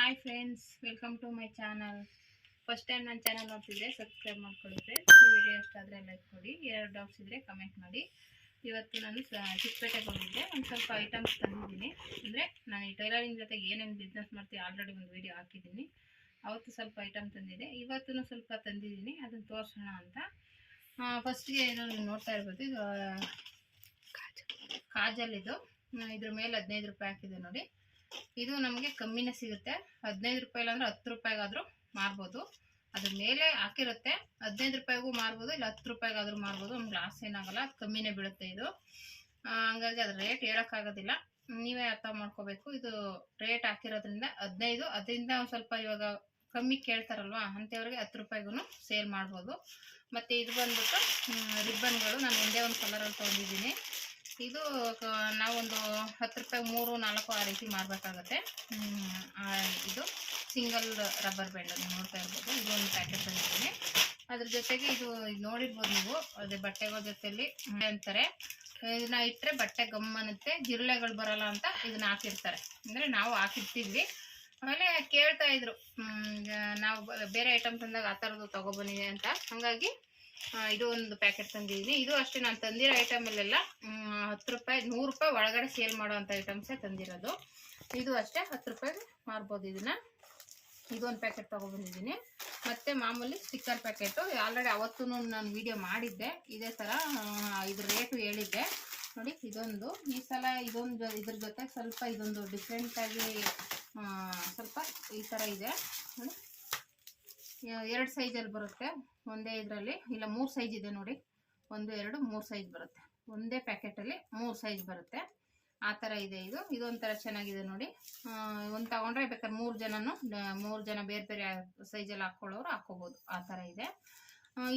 Hi friends welcome to my channel first time ನನ್ನ channel ನೋಡ್ತಿದ್ರೆ subscribe ಮಾಡ್ಕೊಳ್ಳಿ ಈ ವಿಡಿಯೋ ಇಷ್ಟ ಆದರೆ ಲೈಕ್ ಕೊಡಿ ಎರಡು ಡೌಟ್ಸ್ ಇದ್ದರೆ ಕಮೆಂಟ್ ಮಾಡಿ. ಇವತ್ತು ನಾನು ಚಿಕ್ಕಪೇಟೆಗೆ ಹೋಗಿದ್ದೆ. ಒಂದು ಸ್ವಲ್ಪ ಐಟಮ್ಸ್ ತಂದಿದ್ದೀನಿ. ಅಂದರೆ ನಾನು ಈ ಟೈಲರಿಂಗ್ ಜೊತೆಗೆ ಏನೇನು ಬಿಸ್ನೆಸ್ ಮಾಡ್ತೀವಿ ಆಲ್ರೆಡಿ ಒಂದು ವಿಡಿಯೋ ಹಾಕಿದ್ದೀನಿ. ಅವತ್ತು ಸ್ವಲ್ಪ ಐಟಮ್ ತಂದಿದೆ ಇವತ್ತು ಸ್ವಲ್ಪ ತಂದಿದ್ದೀನಿ. ಅದನ್ನು ತೋರಿಸೋಣ ಅಂತ. ಫಸ್ಟ್ಗೆ ಏನೋ ನೀವು ನೋಡ್ತಾ ಇರ್ಬೋದು, ಇದು ಕಾಜಲ್. ಇದು. ಇದ್ರ ಮೇಲೆ ಹದಿನೈದು ರೂಪಾಯಿ ಹಾಕಿದೆ ನೋಡಿ. ಇದು ನಮಗೆ ಕಮ್ಮಿನೇ ಸಿಗುತ್ತೆ. ಹದಿನೈದು ರೂಪಾಯಿ ಇಲ್ಲಾಂದ್ರೆ ಹತ್ತು ರೂಪಾಯಿಗಾದರೂ ಮಾರ್ಬೋದು. ಅದ್ರ ಮೇಲೆ ಹಾಕಿರುತ್ತೆ. ಹದಿನೈದು ರೂಪಾಯಿಗೂ ಮಾರ್ಬೋದು, ಇಲ್ಲ ಹತ್ತು ರೂಪಾಯಿಗಾದರೂ ಮಾರ್ಬೋದು. ನಮ್ಗೆ ಲಾಸ್ ಏನಾಗಲ್ಲ. ಕಮ್ಮಿನೇ ಬೀಳುತ್ತೆ ಇದು. ಹಂಗಾಗಿ ಅದ್ರ ರೇಟ್ ಹೇಳೋಕ್ಕಾಗೋದಿಲ್ಲ. ನೀವೇ ಅರ್ಥ ಮಾಡ್ಕೋಬೇಕು. ಇದು ರೇಟ್ ಹಾಕಿರೋದ್ರಿಂದ ಹದಿನೈದು, ಅದರಿಂದ ಒಂದು ಸ್ವಲ್ಪ ಇವಾಗ ಕಮ್ಮಿ ಕೇಳ್ತಾರಲ್ವಾ, ಅಂಥವ್ರಿಗೆ ಹತ್ತು ರೂಪಾಯಿಗೂ ಸೇಲ್ ಮಾಡ್ಬೋದು. ಮತ್ತು ಇದು ಬಂದ್ಬಿಟ್ಟು ರಿಬ್ಬನ್ಗಳು. ನಾನು ಒಂದೇ ಒಂದು ಕಲರಲ್ಲಿ ತೊಗೊಂಡಿದ್ದೀನಿ. ಇದು ನಾವೊಂದು ಹತ್ತು ರೂಪಾಯಿ ಮೂರು, ನಾಲ್ಕು ಆ ರೀತಿ ಮಾಡಬೇಕಾಗತ್ತೆ. ಇದು ಸಿಂಗಲ್ ರಬ್ಬರ್ ಬ್ಯಾಂಡ್ ನೀವು ನೋಡ್ತಾ ಇರ್ಬೋದು. ಒಂದು ಪ್ಯಾಕೆಟ್ ತಂದಿದ್ದೀನಿ. ಅದ್ರ ಜೊತೆಗೆ ಇದು ನೋಡಿರ್ಬೋದು ನೀವು, ಅದೇ ಬಟ್ಟೆಗಳ ಜೊತೆಯಲ್ಲಿ ಅಂತಾರೆ. ಇದನ್ನ ಇಟ್ಟರೆ ಬಟ್ಟೆ ಗಮ್ ಅನ್ನುತ್ತೆ, ಜಿರಳೆಗಳು ಬರಲ್ಲ ಅಂತ ಇದನ್ನ ಹಾಕಿರ್ತಾರೆ. ಅಂದರೆ ನಾವು ಹಾಕಿರ್ತಿದ್ವಿ ಆಮೇಲೆ ಕೇಳ್ತಾ ಇದ್ರು ನಾವು ಬೇರೆ ಐಟಮ್ ತಂದಾಗ ಆ ಥರದ್ದು ತೊಗೊಬಂದಿದೆ ಅಂತ. ಹಾಗಾಗಿ ಇದು ಒಂದು ಪ್ಯಾಕೆಟ್ ತಂದಿದ್ದೀನಿ. ಇದು ಅಷ್ಟೇ, ನಾನು ತಂದಿರೋ ಐಟಮಲ್ಲೆಲ್ಲ ಹತ್ತು ರೂಪಾಯಿ, ನೂರು ರೂಪಾಯಿ ಒಳಗಡೆ ಸೇಲ್ ಮಾಡುವಂಥ ಐಟಮ್ಸೇ ತಂದಿರೋದು. ಇದು ಅಷ್ಟೇ, ಹತ್ತು ರೂಪಾಯಿಗೆ ಮಾರ್ಬೋದು ಇದನ್ನ. ಇದೊಂದು ಪ್ಯಾಕೆಟ್ ತೊಗೊಬಂದಿದ್ದೀನಿ ಮತ್ತು ಮಾಮೂಲಿ ಸ್ಟಿಕ್ಕರ್ ಪ್ಯಾಕೆಟು ಆಲ್ರೆಡಿ ಅವತ್ತೂ ನಾನು ವೀಡಿಯೋ ಮಾಡಿದ್ದೆ. ಇದೇ ಥರ ಇದ್ರ ರೇಟು ಹೇಳಿದ್ದೆ. ನೋಡಿ, ಇದೊಂದು, ಈ ಸಲ ಇದೊಂದು, ಇದ್ರ ಜೊತೆ ಸ್ವಲ್ಪ ಇದೊಂದು ಡಿಫ್ರೆಂಟಾಗಿ ಸ್ವಲ್ಪ ಈ ಥರ ಇದೆ. ನೋಡಿ ಎರಡು ಸೈಜಲ್ಲಿ ಬರುತ್ತೆ. ಒಂದೇ ಇದರಲ್ಲಿ, ಇಲ್ಲ ಮೂರು ಸೈಜ್ ಇದೆ ನೋಡಿ. ಒಂದು, ಎರಡು, ಮೂರು ಸೈಜ್ ಬರುತ್ತೆ. ಒಂದೇ ಪ್ಯಾಕೆಟಲ್ಲಿ ಮೂರು ಸೈಜ್ ಬರುತ್ತೆ. ಆ ಥರ ಇದೆ ಇದು. ಇದೊಂಥರ ಚೆನ್ನಾಗಿದೆ ನೋಡಿ. ಒಂದು ತಗೊಂಡ್ರೆ ಬೇಕಾದ್ರೆ ಮೂರು ಜನನು, ಮೂರು ಜನ ಬೇರೆ ಬೇರೆ ಸೈಜಲ್ಲಿ ಹಾಕ್ಕೊಳ್ಳೋರು ಹಾಕ್ಕೋಬೋದು. ಆ ಥರ ಇದೆ.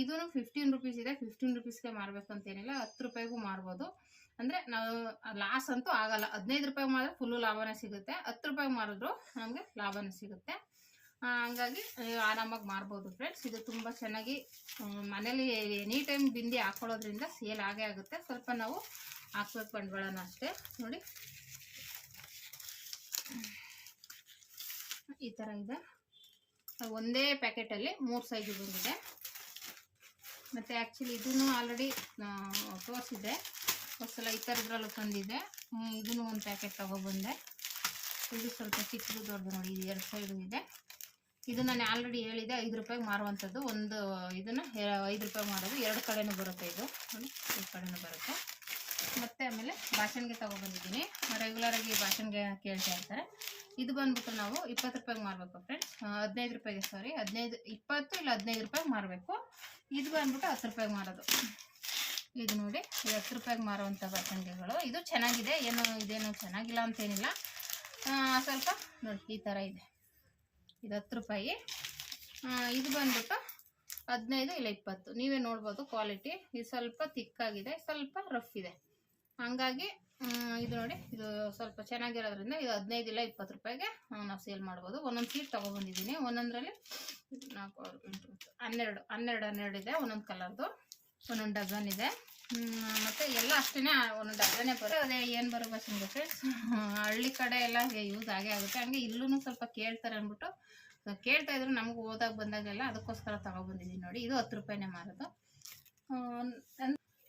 ಇದೂ ಫಿಫ್ಟೀನ್ ರುಪೀಸ್ ಇದೆ. ಫಿಫ್ಟೀನ್ ರುಪೀಸ್ಗೆ ಮಾರಬೇಕು ಅಂತೇನಿಲ್ಲ ಹತ್ತು ರೂಪಾಯಿಗೂ ಮಾರ್ಬೋದು. ಅಂದರೆ ನಾವು ಲಾಸ್ ಅಂತೂ ಆಗಲ್ಲ. ಹದಿನೈದು ರೂಪಾಯಿಗೆ ಮಾರಿದ್ರೆ ಫುಲ್ಲು ಲಾಭನೇ ಸಿಗುತ್ತೆ. ಹತ್ತು ರೂಪಾಯಿಗೆ ಮಾರಿದ್ರು ನಮಗೆ ಲಾಭನೇ ಸಿಗುತ್ತೆ. ಹಂಗಾಗಿ ಆರಾಮಾಗಿ ಮಾರ್ಬೋದು ಫ್ರೆಂಡ್ಸ್ ಇದು ತುಂಬ ಚೆನ್ನಾಗಿ ಮನೇಲಿ ಎನಿ ಟೈಮ್ ಬಿಂದಿ ಹಾಕೊಳ್ಳೋದ್ರಿಂದ ಸೇಲ್ ಆಗೇ ಆಗುತ್ತೆ. ಸ್ವಲ್ಪ ನಾವು ಹಾಕ್ಬೇಕು ಬಂಡವಾಳನ ಅಷ್ಟೇ. ನೋಡಿ. ಈ ಥರ ಇದೆ. ಒಂದೇ ಪ್ಯಾಕೆಟಲ್ಲಿ ಮೂರು ಸೈಜು ಬಂದಿದೆ. ಮತ್ತು ಆ್ಯಕ್ಚುಲಿ ಇದನ್ನು ಆಲ್ರೆಡಿ ತೋರಿಸಿದೆ. ಒಂದ್ಸಲ ಈ ಥರದ್ರಲ್ಲೂ ತಂದಿದ್ದೆ ಹ್ಞೂ ಇದನ್ನು ಒಂದು ಪ್ಯಾಕೆಟ್ ತೊಗೊಬಂದೆ ಇದು ಸ್ವಲ್ಪ ಚಿಕ್ಕದು ದೊಡ್ಡದು ನೋಡಿ ಎರಡು ಸೈಡು ಇದೆ. ಇದು ನಾನು ಆಲ್ರೆಡಿ ಹೇಳಿದೆ, ಐದು ರೂಪಾಯಿಗೆ ಮಾರುವಂಥದ್ದು. ಒಂದು ಇದನ್ನು ಐದು ರೂಪಾಯಿ ಮಾರೋದು. ಎರಡು ಕಡೆನೂ ಬರುತ್ತೆ ಇದು. ನೋಡಿ ಈ ಕಡೆನೂ ಬರುತ್ತೆ. ಮತ್ತು ಆಮೇಲೆ ಭಾಷಣ್ಗೆ ತೊಗೊಬಂದಿದ್ದೀನಿ ರೆಗ್ಯುಲರಾಗಿ ಭಾಷಣಿಗೆ ಕೇಳ್ತಾ ಇರ್ತಾರೆ. ಇದು ಬಂದ್ಬಿಟ್ಟು ನಾವು ಇಪ್ಪತ್ತು ರೂಪಾಯಿಗೆ ಮಾರಬೇಕು ಫ್ರೆಂಡ್ಸ್ ಹದಿನೈದು ರೂಪಾಯಿಗೆ ಸಾರಿ ಹದಿನೈದು, ಇಪ್ಪತ್ತು ಇಲ್ಲ ಹದಿನೈದು ರೂಪಾಯಿಗೆ ಮಾರಬೇಕು. ಇದು ಬಂದ್ಬಿಟ್ಟು ಹತ್ತು ರೂಪಾಯಿಗೆ ಮಾರೋದು. ಇದು ನೋಡಿ ಇದು ಹತ್ತು ರೂಪಾಯಿಗೆ ಮಾರುವಂಥ ಬಸಂಗಿಗಳು ಇದು ಚೆನ್ನಾಗಿದೆ. ಏನು, ಇದೇನು ಚೆನ್ನಾಗಿಲ್ಲ ಅಂತೇನಿಲ್ಲ. ಸ್ವಲ್ಪ ನೋಡಿ, ಈ ಥರ ಇದೆ. ಇದು ಹತ್ತು ರೂಪಾಯಿ ಇದು ಬಂದ್ಬಿಟ್ಟು ಹದಿನೈದು ಇಲ್ಲ ಇಪ್ಪತ್ತು. ನೀವೇ ನೋಡ್ಬೋದು ಕ್ವಾಲಿಟಿ ಇದು ಸ್ವಲ್ಪ ತಿಕ್ಕಾಗಿದೆ, ಸ್ವಲ್ಪ ರಫ್ ಇದೆ. ಹಂಗಾಗಿ ಇದು ನೋಡಿ, ಇದು ಸ್ವಲ್ಪ ಚೆನ್ನಾಗಿರೋದ್ರಿಂದ ಇದು ಹದಿನೈದು ಇಲ್ಲ ಇಪ್ಪತ್ತು ರೂಪಾಯಿಗೆ ನಾವು ಸೇಲ್ ಮಾಡ್ಬೋದು. ಒಂದೊಂದು ಸೀಟ್ ತೊಗೊಬಂದಿದ್ದೀನಿ. ಒಂದೊಂದರಲ್ಲಿ ನಾಲ್ಕು ಎಂಟು ಹನ್ನೆರಡು ಹನ್ನೆರಡು ಹನ್ನೆರಡು ಇದೆ, ಒಂದೊಂದು ಕಲರ್ದು ಒಂದೊಂದು ಡಜನ್ ಇದೆ. ಮತ್ತು ಎಲ್ಲ ಅಷ್ಟೇ ಒಂದೊಂದು ಡಜನೇ ಬರೋ ಅದೇ ಏನು ಬರೋ ಸಿಂಗ ಫ್ರೆಂಡ್ಸ್ ಹಳ್ಳಿ ಕಡೆ ಎಲ್ಲ ಯೂಸ್ ಆಗೇ ಆಗುತ್ತೆ. ಹಂಗೆ ಇಲ್ಲೂ ಸ್ವಲ್ಪ ಕೇಳ್ತಾರೆ ಅಂದ್ಬಿಟ್ಟು ಕೇಳ್ತಾ ಇದ್ರು ನಮ್ಗೆ ಓದಾಗ ಬಂದಾಗೆಲ್ಲ ಅದಕ್ಕೋಸ್ಕರ ತಗೊಬಂದಿದ್ದೀನಿ ನೋಡಿ. ಇದು ಹತ್ತು ರೂಪಾಯಿನೇ ಮಾರೋದು.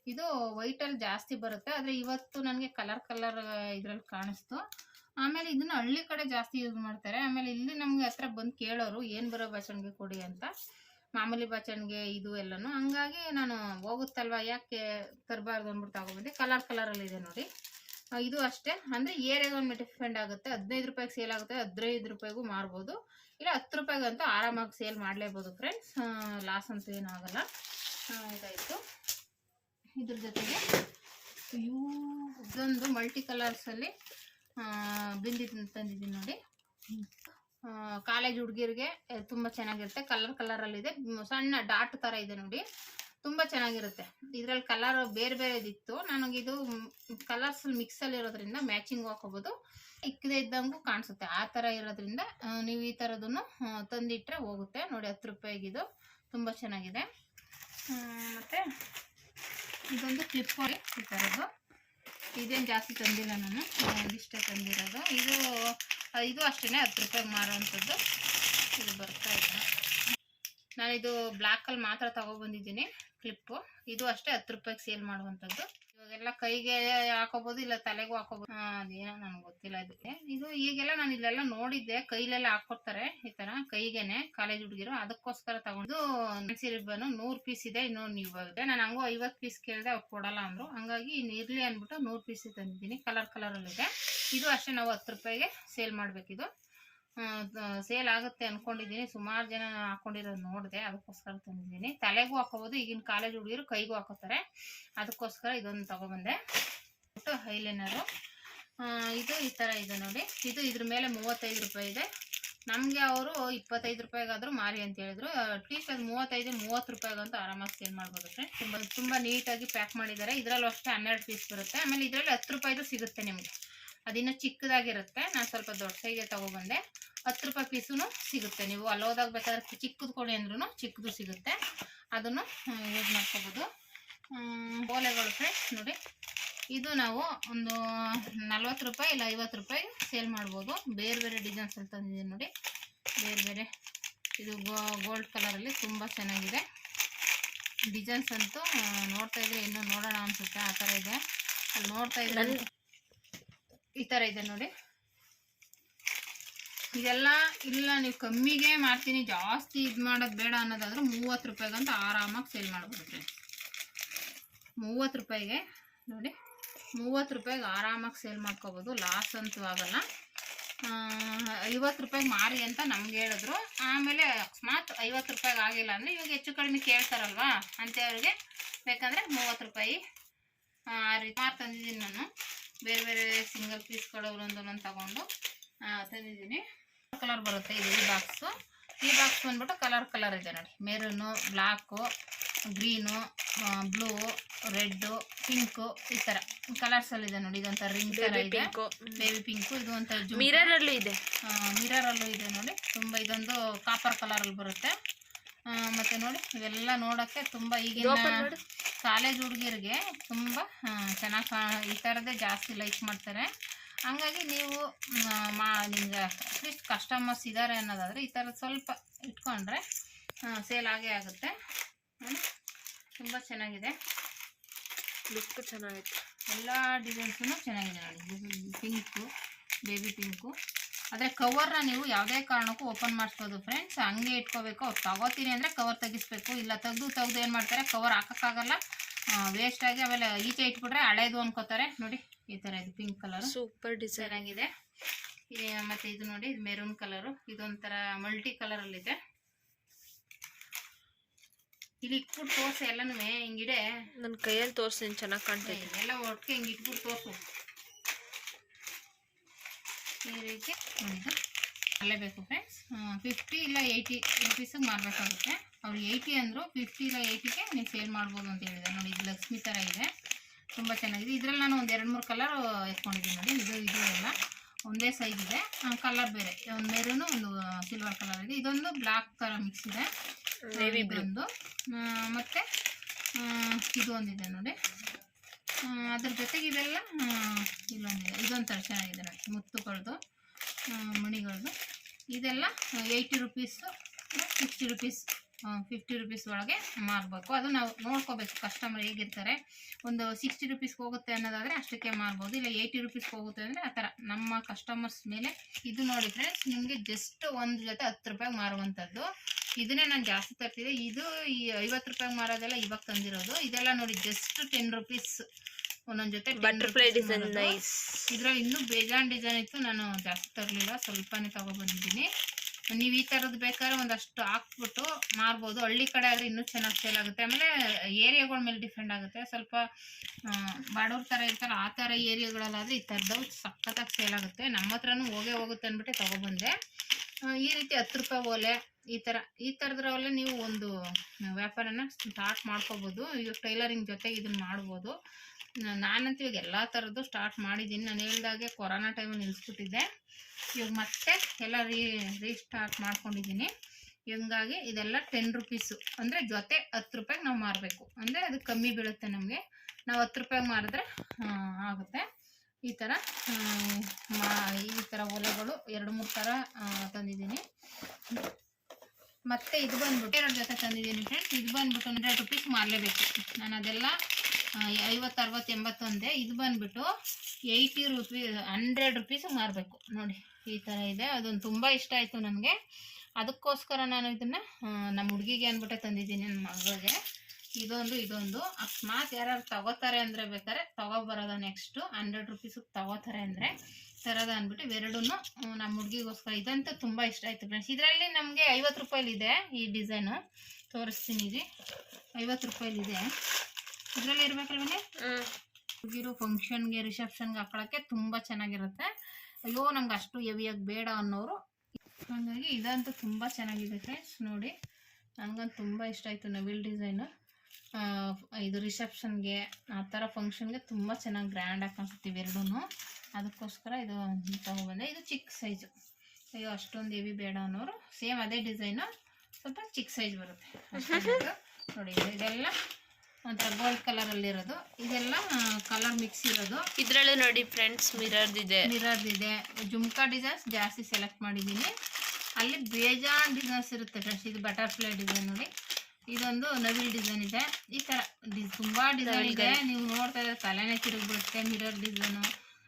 ಇದು ವೈಟಲ್ಲಿ ಜಾಸ್ತಿ ಬರುತ್ತೆ. ಆದರೆ ಇವತ್ತು ನನಗೆ ಕಲರ್ ಕಲರ್ ಇದ್ರಲ್ಲಿ ಕಾಣಿಸ್ತು. ಆಮೇಲೆ ಇದನ್ನ ಹಳ್ಳಿ ಕಡೆ ಜಾಸ್ತಿ ಯೂಸ್ ಮಾಡ್ತಾರೆ. ಆಮೇಲೆ ಇಲ್ಲಿ ನಮಗೆ ಹತ್ರ ಬಂದು ಕೇಳೋರು, ಏನು ಬರೋ ಬಾಚಣಿಗೆ ಕೊಡಿ ಅಂತ? ಮಾಮೂಲಿ ಬಾಚಣಿಗೆ ಇದು ಎಲ್ಲನೂ. ಹಂಗಾಗಿ ನಾನು ಹೋಗುತ್ತಲ್ವ, ಯಾಕೆ ತರಬಾರ್ದು ಅಂದ್ಬಿಟ್ಟು ತಗೊಬಂದೆ. ಕಲರ್ ಕಲರಲ್ಲಿ ಇದೆ ನೋಡಿ. ಇದು ಅಷ್ಟೇ. ಅಂದರೆ ಏರಿಯಾಗೆ ಒಂದು ಡಿಫೆಂಡ್ ಆಗುತ್ತೆ. ಹದಿನೈದು ರೂಪಾಯಿಗೆ ಸೇಲ್ ಆಗುತ್ತೆ. ಹದಿನೈದು ರೂಪಾಯಿಗೂ ಮಾರ್ಬೋದು. ಇಲ್ಲ, ಹತ್ತು ರೂಪಾಯಿಗಂತೂ ಆರಾಮಾಗಿ ಸೇಲ್ ಮಾಡಲೇಬೋದು ಫ್ರೆಂಡ್ಸ್ ಲಾಸ್ ಅಂತೂ ಏನೂ ಆಗಲ್ಲ. ಇದಾಯಿತು. ಇದ್ರ ಜೊತೆಗೆ ಇವು ಇದೊಂದು ಮಲ್ಟಿ ಕಲರ್ಸಲ್ಲಿ ಬಿಂದಿ ತಂದಿದ್ದೀನಿ ನೋಡಿ. ಕಾಲೇಜ್ ಹುಡುಗಿರಿಗೆ ತುಂಬ ಚೆನ್ನಾಗಿರುತ್ತೆ. ಕಲರ್ ಕಲರಲ್ಲಿದೆ ಸಣ್ಣ ಡಾಟ್ ಥರ ಇದೆ ನೋಡಿ. ತುಂಬ ಚೆನ್ನಾಗಿರುತ್ತೆ. ಇದರಲ್ಲಿ ಕಲರ್ ಬೇರೆ ಬೇರೆದಿತ್ತು. ನನಗಿದು ಕಲರ್ಸ್ ಮಿಕ್ಸಲ್ಲಿ ಇರೋದ್ರಿಂದ ಮ್ಯಾಚಿಂಗ್ ಹಾಕೋಬೋದು ಇಕ್ಕದೇ ಇದ್ದಂಗೂ ಕಾಣಿಸುತ್ತೆ. ಆ ಥರ ಇರೋದ್ರಿಂದ ನೀವು ಈ ತರದನ್ನು ತಂದಿಟ್ಟರೆ ಹೋಗುತ್ತೆ. ನೋಡಿ ಹತ್ತು ರೂಪಾಯಿಗಿದು ತುಂಬ ಚೆನ್ನಾಗಿದೆ. ಮತ್ತು ಇದೊಂದು ಕ್ಲಿಪ್ ಈ ಥರದ್ದು ಇದೇನು ಜಾಸ್ತಿ ತಂದಿಲ್ಲ ನಾನು. ಒಂದಿಷ್ಟ ತಂದಿರೋದು. ಇದು ಇದು ಅಷ್ಟೇ ಹತ್ತು ರೂಪಾಯಿಗೆ ಮಾರೋವಂಥದ್ದು ಇದು ಬರ್ತಾ ಇದೆ ನಾನಿದು ಬ್ಲ್ಯಾಕಲ್ಲಿ ಮಾತ್ರ ತಗೊಬಂದಿದ್ದೀನಿ ಕ್ಲಿಪ್ಪು ಇದು ಅಷ್ಟೇ ಹತ್ತು ರೂಪಾಯಿಗೆ ಸೇಲ್ ಮಾಡುವಂಥದ್ದು. ಇವಾಗೆಲ್ಲ ಕೈಗೆ ಹಾಕೋಬೋದು, ಇಲ್ಲ ತಲೆಗೂ ಹಾಕೋಬೋದು. ಅದೇನೋ ನನಗೆ ಗೊತ್ತಿಲ್ಲ ಇದಕ್ಕೆ ಇದು ಈಗೆಲ್ಲ ನಾನು ಇಲ್ಲೆಲ್ಲ ನೋಡಿದ್ದೆ. ಕೈಲೆಲ್ಲ ಹಾಕೊಡ್ತಾರೆ ಈ ತರ, ಕೈಗೆನೆ ಕಾಲೇಜ್ ಹುಡುಗಿರು. ಅದಕ್ಕೋಸ್ಕರ ತಗೊಂಡು ಮೆಣಸಿ ರಿಬ್ಬನು ನೂರು ಪೀಸ್ ಇದೆ ಇನ್ನು ನೀವು ನಾನು ಹಂಗು ಐವತ್ತು ಪೀಸ್ ಕೇಳಿದೆ, ಅವ್ರು ಕೊಡಲ್ಲ ಅಂದ್ರು. ಹಂಗಾಗಿ ಇನ್ನು ಇರ್ಲಿ ಅಂದ್ಬಿಟ್ಟು ನೂರು ಪೀಸ್ ತಂದಿದ್ದೀನಿ. ಕಲರ್ ಕಲರಲ್ಲಿದೆ ಇದು ಅಷ್ಟೇ ನಾವು ಹತ್ತು ರೂಪಾಯಿಗೆ ಸೇಲ್ ಮಾಡಬೇಕಿದು. ಸೇಲ್ ಆಗುತ್ತೆ ಅನ್ಕೊಂಡಿದ್ದೀನಿ. ಸುಮಾರು ಜನ ಹಾಕೊಂಡಿರೋದು ನೋಡಿದೆ, ಅದಕ್ಕೋಸ್ಕರ ತಂದಿದ್ದೀನಿ. ತಲೆಗೂ ಹಾಕೋಬೋದು ಈಗಿನ ಕಾಲೇಜ್ ಹುಡುಗಿರು ಕೈಗೂ ಹಾಕೋತಾರೆ. ಅದಕ್ಕೋಸ್ಕರ ಇದೊಂದು ತಗೊಬಂದೆ. ಹೈಲೈನರು ಇದು ಈ ಥರ ಇದೆ ನೋಡಿ. ಇದು ಇದ್ರ ಮೇಲೆ ಮೂವತ್ತೈದು ರೂಪಾಯಿ ಇದೆ. ನಮಗೆ ಅವರು ಇಪ್ಪತ್ತೈದು ರೂಪಾಯಿಗಾದರೂ ಮಾರಿ ಅಂತ ಹೇಳಿದ್ರು. ಅಟ್ಲೀಸ್ಟ್ ಅದು ಮೂವತ್ತೈದು, ಮೂವತ್ತು ರೂಪಾಯಿಗಂತೂ ಆರಾಮಾಗಿ ಸೇಲ್ ಮಾಡ್ಬೋದು ಫ್ರೆಂಡ್. ತುಂಬ ತುಂಬ ನೀಟಾಗಿ ಪ್ಯಾಕ್ ಮಾಡಿದ್ದಾರೆ. ಇದರಲ್ಲೂ ಅಷ್ಟೇ ಹನ್ನೆರಡು ಪೀಸ್ ಬರುತ್ತೆ. ಆಮೇಲೆ ಇದರಲ್ಲಿ ಹತ್ತು ರೂಪಾಯಿದು ಸಿಗುತ್ತೆ ನಿಮಗೆ. ಅದಿನ್ನೂ ಚಿಕ್ಕದಾಗಿರುತ್ತೆ. ನಾನು ಸ್ವಲ್ಪ ದೊಡ್ಡ ಸೈಜೇ ತಗೊಬಂದೆ. ಹತ್ತು ರೂಪಾಯಿ ಪೀಸು ಸಿಗುತ್ತೆ. ನೀವು ಅಲ್ಲಿ ಹೋದಾಗ ಬೇಕಾದ್ರೆ ಚಿಕ್ಕದು ಕೊಡಿ ಅಂದ್ರೂ ಚಿಕ್ಕದು ಸಿಗುತ್ತೆ. ಅದನ್ನು ಯೂಸ್ ಮಾಡ್ಕೋಬೋದು. ಬೋಲೆಗಳು ಓಲೆಗಳು ಫ್ರೆಂಡ್ಸ್ ನೋಡಿ. ಇದು ನಾವು ಒಂದು ನಲ್ವತ್ತು ರೂಪಾಯಿ ಇಲ್ಲ ಐವತ್ತು ರೂಪಾಯಿ ಸೇಲ್ ಮಾಡ್ಬೋದು. ಬೇರೆ ಬೇರೆ ಡಿಸೈನ್ಸ್ ಅಲ್ಲಿ ತಂದಿದ್ದೀನಿ ನೋಡಿ. ಬೇರೆ ಬೇರೆ. ಇದು ಗೋಲ್ಡ್ ಕಲರಲ್ಲಿ ತುಂಬ ಚೆನ್ನಾಗಿದೆ. ಡಿಸೈನ್ಸ್ ಅಂತೂ ನೋಡ್ತಾ ಇದ್ರೆ ಇನ್ನೂ ನೋಡೋಣ ಅನ್ಸುತ್ತೆ. ಆ ಥರ ಇದೆ. ಅಲ್ಲಿ ನೋಡ್ತಾ ಇದ್ರೆ ಈ ಥರ ಇದೆ ನೋಡಿ. ಇದೆಲ್ಲ ಇಲ್ಲ, ನೀವು ಕಮ್ಮಿಗೆ ಮಾಡ್ತೀನಿ, ಜಾಸ್ತಿ ಇದು ಮಾಡೋದು ಬೇಡ ಅನ್ನೋದಾದ್ರೆ ಮೂವತ್ತು ರೂಪಾಯಿಗಂತ ಆರಾಮಾಗಿ ಸೇಲ್ ಮಾಡ್ಬೋದು ಮೂವತ್ತು ರೂಪಾಯಿಗೆ, ನೋಡಿ, ಮೂವತ್ತು ರೂಪಾಯಿಗೆ ಆರಾಮಾಗಿ ಸೇಲ್ ಮಾಡ್ಕೋಬೋದು. ಲಾಸ್ ಅಂತೂ ಆಗಲ್ಲ. ಐವತ್ತು ರೂಪಾಯಿಗೆ ಮಾರಿ ಅಂತ ನಮ್ಗೆ ಹೇಳಿದ್ರು. ಆಮೇಲೆ ಅಕಸ್ಮಾತ್ ಐವತ್ತು ರೂಪಾಯಿಗೆ ಆಗಿಲ್ಲ ಅಂದರೆ ಇವಾಗ ಹೆಚ್ಚು ಕಡಿಮೆ ಕೇಳ್ತಾರಲ್ವಾ? ಅಂಥವ್ರಿಗೆ ಬೇಕಂದರೆ ಮೂವತ್ತು ರೂಪಾಯಿ, ಆ ರೀತಿ. ಮಾರು ತಂದಿದ್ದೀನಿ ನಾನು? ಬೇರೆ ಬೇರೆ ಸಿಂಗಲ್ ಪೀಸ್ಗಳು ಒಂದೊಂದೊಂದು ತಗೊಂಡು ತಂದಿದ್ದೀನಿ. ಕಲರ್ ಬರುತ್ತೆ. ಇದು ಈ ಬಾಕ್ಸು ಈ ಬಾಕ್ಸ್ ಬಂದ್ಬಿಟ್ಟು ಕಲರ್ ಕಲರ್ ಇದೆ ನೋಡಿ. Maroon black green blue red pink ಈ ಥರ ಕಲರ್ಸಲ್ಲಿ ಇದೆ ನೋಡಿ. ಇದೊಂಥರ ರಿಂಗ್ ಥರ ಇದೆ. ಬೇಬಿ ಪಿಂಕು ಇದು ಒಂಥರ ಮಿರರಲ್ಲೂ ಇದೆ. ಮಿರರಲ್ಲೂ ಇದೆ ನೋಡಿ. ತುಂಬ ಇದೊಂದು ಕಾಪರ್ ಕಲರಲ್ಲಿ ಬರುತ್ತೆ. ಆ, ಮತ್ತೆ ನೋಡಿ ಇವೆಲ್ಲ ನೋಡೋಕ್ಕೆ ತುಂಬ ಈಗಿನ ಕಾಲೇಜ್ ಹುಡುಗಿಯರಿಗೆ ತುಂಬ ಚೆನ್ನಾಗಿ ಈ ಥರದ್ದೇ ಜಾಸ್ತಿ ಲೈಕ್ ಮಾಡ್ತಾರೆ. ಹಂಗಾಗಿ ನೀವು ಮ್, ನಿಮ್ಗೆ ಅಟ್ಲೀಸ್ಟ್ ಕಸ್ಟಮರ್ಸ್ ಇದ್ದಾರೆ ಅನ್ನೋದಾದರೆ ಈ ಥರ ಸ್ವಲ್ಪ ಇಟ್ಕೊಂಡ್ರೆ ಸೇಲ್ ಆಗೇ ಆಗುತ್ತೆ. ತುಂಬ ಚೆನ್ನಾಗಿದೆ. ಲುಕ್ ಚೆನ್ನಾಗಿತ್ತು ಎಲ್ಲ ಡಿಸೈನ್ಸೂ ಚೆನ್ನಾಗಿದೆ ನೋಡಿ. ಪಿಂಕು ಬೇಬಿ ಪಿಂಕು ಆದರೆ ಕವರ್ನ ನೀವು ಯಾವುದೇ ಕಾರಣಕ್ಕೂ ಓಪನ್ ಮಾಡಿಸ್ಬೋದು ಫ್ರೆಂಡ್ಸ್ ಹಂಗೆ ಇಟ್ಕೋಬೇಕು. ಅವ್ರು ತಗೋತೀನಿ ಅಂದರೆ ಕವರ್ ತೆಗಿಸ್ಬೇಕು. ಇಲ್ಲ ತೆಗೆದು ತೆಗ್ದು ಏನು ಮಾಡ್ತಾರೆ? ಕವರ್ ಹಾಕೋಕ್ಕಾಗಲ್ಲ. ವೇಸ್ಟಾಗಿ ಆಮೇಲೆ ಈಚೆ ಇಟ್ಬಿಟ್ರೆ ಹಳೇದು ಅನ್ಕೋತಾರೆ. ನೋಡಿ. ಈ ಥರ ಇದು ಪಿಂಕ್ ಕಲರ್ ಸೂಪರ್ ಡಿಸೈನ್ ಆಗಿದೆ ಮತ್ತು ಇದು ನೋಡಿ ಇದು ಮೆರೂನ್ ಕಲರು ಇದೊಂಥರ ಮಲ್ಟಿ ಕಲರಲ್ಲಿದೆ ಇಲ್ಲಿ ಇಟ್ಬಿಟ್ಟು ತೋರ್ಸ ಎಲ್ಲನೂ ಹಿಂಗಿಡೆ ನನ್ನ ಕೈಯಲ್ಲಿ ತೋರಿಸ್ತೀನಿ ಚೆನ್ನಾಗಿ ಕಾಣ್ತೈತೆ ಎಲ್ಲ ಒಟ್ಟಿಗೆ ಹಿಂಗೆ ಇಟ್ಬಿಟ್ಟು ತೋರಿಸು. ಈ ರೀತಿ ಅಲ್ಲೇ ಬೇಕು ಫ್ರೆಂಡ್ಸ್ ಫಿಫ್ಟಿ ಇಲ್ಲ ಏಯ್ಟಿ ರುಪೀಸಿಗೆ ಮಾರಬೇಕಾಗುತ್ತೆ. ಅವ್ರು ಏಯ್ಟಿ ಅಂದರು ಫಿಫ್ಟಿ ಇಲ್ಲ ಏಯ್ಟಿಗೆ ನೀವು ಸೇಲ್ ಮಾಡ್ಬೋದು ಅಂತ ಹೇಳಿದೆ ನೋಡಿ ಇದು ಲಕ್ಷ್ಮಿ ಥರ ಇದೆ. ತುಂಬ ಚೆನ್ನಾಗಿದೆ. ಇದರಲ್ಲಿ ನಾನು ಒಂದು ಎರಡು ಮೂರು ಕಲರ್ ಎತ್ಕೊಂಡಿದ್ದೀನಿ ನೋಡಿ. ಇದು ಇದು ಎಲ್ಲ ಒಂದೇ ಸೈಜ್ ಇದೆ. ಕಲರ್ ಬೇರೆ. ಒಂದು ಮೇರೂನು ಒಂದು ಸಿಲ್ವರ್ ಕಲರ್ ಇದೆ. ಇದೊಂದು ಬ್ಲ್ಯಾಕ್ ಥರ ಮಿಕ್ಸ್ ಇದೆ. ನೇವಿ ಬಂದು ಇದೊಂದು ಮತ್ತೆ ಇದು ಒಂದಿದೆ ನೋಡಿ. ಅದ್ರ ಜೊತೆಗೆ ಇದೆಲ್ಲ ಇಲ್ಲೊಂದಿದೆ. ಇದೊಂಥರ ಚೆನ್ನಾಗಿದೆ ನೋಡಿ. ಮುತ್ತುಗಳದು ಮಣಿಗಳದು. ಇದೆಲ್ಲ eighty rupees sixty rupees fifty rupees ಒಳಗೆ ಮಾರಬೇಕು. ಅದು ನಾವು ನೋಡ್ಕೋಬೇಕು ಕಸ್ಟಮರ್ ಹೇಗಿರ್ತಾರೆ. ಒಂದು ಸಿಕ್ಸ್ಟಿ ರುಪೀಸ್ಗೆ ಹೋಗುತ್ತೆ ಅನ್ನೋದಾದರೆ ಅಷ್ಟಕ್ಕೆ ಮಾರ್ಬೋದು. ಇಲ್ಲ ಏಯ್ಟಿ ರುಪೀಸ್ಗೆ ಹೋಗುತ್ತೆ ಅಂದರೆ ಆ ಥರ. ನಮ್ಮ ಕಸ್ಟಮರ್ಸ್ ಮೇಲೆ ಇದು ನೋಡಿ ಫ್ರೆಂಡ್ಸ್ ನಿಮಗೆ ಜಸ್ಟ್ ಒಂದು ಜೊತೆ ಹತ್ತು ರೂಪಾಯಿಗೆ ಮಾರುವಂಥದ್ದು. ಇದನ್ನೇ ನಾನು ಜಾಸ್ತಿ ತರ್ತಿದ್ದೆ. ಇದು ಈ ಐವತ್ತು ರೂಪಾಯಿಗೆ ಮಾರೋದೆಲ್ಲ ಇವಾಗ ತಂದಿರೋದು. ಇದೆಲ್ಲ ನೋಡಿ ಜಸ್ಟ್ ಟೆನ್ ರುಪೀಸ್ ಒಂದೊಂದು ಜೊತೆ ಬಟರ್ಫ್ಲೈ ಡಿಸೈನ್ ನೈಸ್ ಇದ್ರಲ್ಲಿ ಇನ್ನೂ ಬೇಜಾನ್ ಡಿಸೈನ್ ಇತ್ತು. ನಾನು ಜಾಸ್ತಿ ತರಲಿಲ್ಲ. ಸ್ವಲ್ಪನೇ ತಗೊಬಂದಿದ್ದೀನಿ. ನೀವು ಈ ಥರದ್ದು ಬೇಕಾದ್ರೆ ಒಂದಷ್ಟು ಹಾಕ್ಬಿಟ್ಟು ಮಾರ್ಬೋದು. ಹಳ್ಳಿ ಕಡೆ ಆದರೆ ಇನ್ನೂ ಚೆನ್ನಾಗಿ ಸೇಲ್ ಆಗುತ್ತೆ. ಆಮೇಲೆ ಏರಿಯಾಗಳ ಮೇಲೆ ಡಿಪೆಂಡ್ ಆಗುತ್ತೆ. ಸ್ವಲ್ಪ ಬಾಡೋರ್ ಥರ ಇರ್ತಾರೆ ಆ ಥರ ಏರಿಯಾಗಳಲ್ಲಾದರೆ ಈ ಥರದವು ಸಖತ್ತಾಗಿ ಸೇಲ್ ಆಗುತ್ತೆ. ನಮ್ಮ ಹತ್ರನೂ ಹೋಗೇ ಹೋಗುತ್ತೆ ಅಂದ್ಬಿಟ್ಟು ತಗೊಬಂದೆ. ಈ ರೀತಿ ಹತ್ತು ರೂಪಾಯಿ ಓಲೆ, ಈ ಥರ ಈ ಥರದ್ರಲ್ಲೇ ನೀವು ಒಂದು ವ್ಯಾಪಾರನ ಸ್ಟಾರ್ಟ್ ಮಾಡ್ಕೋಬೋದು. ಇವಾಗ ಟೈಲರಿಂಗ್ ಜೊತೆ ಇದನ್ನ ಮಾಡ್ಬೋದು. ನಾನಂತೂ ಇವಾಗ ಎಲ್ಲ ಥರದ್ದು ಸ್ಟಾರ್ಟ್ ಮಾಡಿದ್ದೀನಿ ನಾನು ಹೇಳ್ದಾಗೆ ಕೊರೋನಾ ಟೈಮಲ್ಲಿ ನಿಲ್ಲಿಸ್ಬಿಟ್ಟಿದ್ದೆ ಇವಾಗ ಮತ್ತೆ ಎಲ್ಲ ರೀ ರೀಸ್ಟಾರ್ಟ್ ಮಾಡ್ಕೊಂಡಿದ್ದೀನಿ. ಹಂಗಾಗಿ ಇದೆಲ್ಲ ಟೆನ್ ರುಪೀಸು ಅಂದರೆ ಜೊತೆ ಹತ್ತು ರೂಪಾಯಿಗೆ ನಾವು ಮಾರಬೇಕು. ಅಂದರೆ ಅದು ಕಮ್ಮಿ ಬೀಳುತ್ತೆ ನಮಗೆ. ನಾವು ಹತ್ತು ರೂಪಾಯಿಗೆ ಮಾರಿದ್ರೆ ಆಗುತ್ತೆ. ಈ ಥರ ಮಾ, ಈ ಥರ ಒಲೆಗಳು ಎರಡು ಮೂರು ಥರ ತಂದಿದ್ದೀನಿ. ಮತ್ತೆ ಇದು ಬಂದ್ಬಿಟ್ಟು ಎರಡು ಜೊತೆ ತಂದಿದ್ದೀನಿ ಫ್ರೆಂಡ್ಸ್ ಇದು ಬಂದ್ಬಿಟ್ಟು ಹಂಡ್ರೆಡ್ ರುಪೀಸ್ ಮಾರಲೇಬೇಕು. ನಾನು ಅದೆಲ್ಲ ಐವತ್ತು, ಅರವತ್ತು ಎಂಬತ್ತು ಅಂದೆ ಇದು ಬಂದ್ಬಿಟ್ಟು ಏಯ್ಟಿ ರುಪೀ ಹಂಡ್ರೆಡ್ ರುಪೀಸ್ ಮಾರಬೇಕು. ನೋಡಿ. ಈ ಥರ ಇದೆ. ಅದೊಂದು ತುಂಬ ಇಷ್ಟ ಆಯಿತು ನನಗೆ ಅದಕ್ಕೋಸ್ಕರ ನಾನು ಇದನ್ನು ನಮ್ಮ ಹುಡುಗಿಗೆ ಅಂದ್ಬಿಟ್ಟೆ ತಂದಿದ್ದೀನಿ ನನ್ನ ಮಗಳಿಗೆ. ಇದೊಂದು ಇದೊಂದು. ಅಕಸ್ಮಾತ್ ಯಾರು ತಗೋತಾರೆ ಅಂದರೆ ಬೇಕಾದ್ರೆ ತಗೊಬರೋದ ನೆಕ್ಸ್ಟು ಹಂಡ್ರೆಡ್ ರುಪೀಸಿಗೆ ತಗೋತಾರೆ ಅಂದರೆ ತರೋದ ಅಂದ್ಬಿಟ್ಟು ಇವೆರಡೂ ನಮ್ಮ ಹುಡುಗಿಗೋಸ್ಕರ. ಇದಂತೂ ತುಂಬ ಇಷ್ಟ ಆಯಿತು ಫ್ರೆಂಡ್ಸ್ ಇದರಲ್ಲಿ ನಮಗೆ ಐವತ್ತು ರೂಪಾಯಿಲಿದೆ ಈ ಡಿಸೈನು ತೋರಿಸ್ತೀನಿ ಇದು ಐವತ್ತು ರೂಪಾಯಿಲಿದೆ ಇದರಲ್ಲಿ ಇರಬೇಕಲ್ವೇ ಹುಡುಗಿರು ಫಂಕ್ಷನ್ಗೆ ರಿಸೆಪ್ಷನ್ಗೆ ಹಾಕೊಳ್ಳೋಕ್ಕೆ ತುಂಬ ಚೆನ್ನಾಗಿರುತ್ತೆ. ಅಯ್ಯೋ, ನಂಗೆ ಅಷ್ಟು ಹೆವಿಯಾಗಿ ಬೇಡ ಅನ್ನೋರು. ಹಾಗಾಗಿ ಇದಂತೂ ತುಂಬ ಚೆನ್ನಾಗಿದೆ ಫ್ರೆಂಡ್ಸ್ ನೋಡಿ. ನನಗಂತೂ ತುಂಬ ಇಷ್ಟ ಆಯಿತು ನವಿಲ್ ಡಿಸೈನು ಇದು ರಿಸೆಪ್ಷನ್ಗೆ ಆ ಥರ ಫಂಕ್ಷನ್ಗೆ ತುಂಬ ಚೆನ್ನಾಗಿ ಗ್ರ್ಯಾಂಡಾಗಿ ಕಾಣಿಸುತ್ತೆ ಎರಡೂ ಅದಕ್ಕೋಸ್ಕರ ಇದು ತೊಗೊಬಂದೆ ಇದು ಚಿಕ್ಕ ಸೈಜು ಅಯ್ಯೋ, ಅಷ್ಟೊಂದು ಹೆವಿ ಬೇಡ ಅನ್ನೋರು. ಸೇಮ್ ಅದೇ ಡಿಸೈನು ಸ್ವಲ್ಪ ಚಿಕ್ಕ ಸೈಜ್ ಬರುತ್ತೆ. ನೋಡಿ ಇದೆಲ್ಲ ಒಂಥರ ಗೋಲ್ಡ್ ಇರೋದು ಇದೆಲ್ಲ ಕಲರ್ ಮಿಕ್ಸ್ ಇರೋದು. ಇದ್ರಲ್ಲೂ ನೋಡಿ ಫ್ರೆಂಡ್ಸ್ ಮಿರರ್ ಇದೆ. ಮಿರರ್ ಇದೆ. ಜುಮ್ಕಾ ಡಿಸೈನ್ಸ್ ಜಾಸ್ತಿ ಸೆಲೆಕ್ಟ್ ಮಾಡಿದ್ದೀನಿ. ಅಲ್ಲಿ ಬೇಜಾನ್ ಡಿಸೈನ್ಸ್ ಇರುತ್ತೆ ಫ್ರೆಂಡ್ಸ್ ಇದು ಬಟರ್ಫ್ಲೈ ಡಿಸೈನ್ ನೋಡಿ. ಇದೊಂದು ನವಿಲ್ ಡಿಸೈನ್ ಇದೆ. ಈ ತರ ತುಂಬಾ ತುಂಬ ಡಿಸೈನ್ ಇದೆ. ನೀವು ನೋಡ್ತಾ ಇದ್ರೆ ತಲೆನೇ ತಿರುಗ್ಬಿಡುತ್ತೆ ಮಿರರ್ ಡಿಸೈನು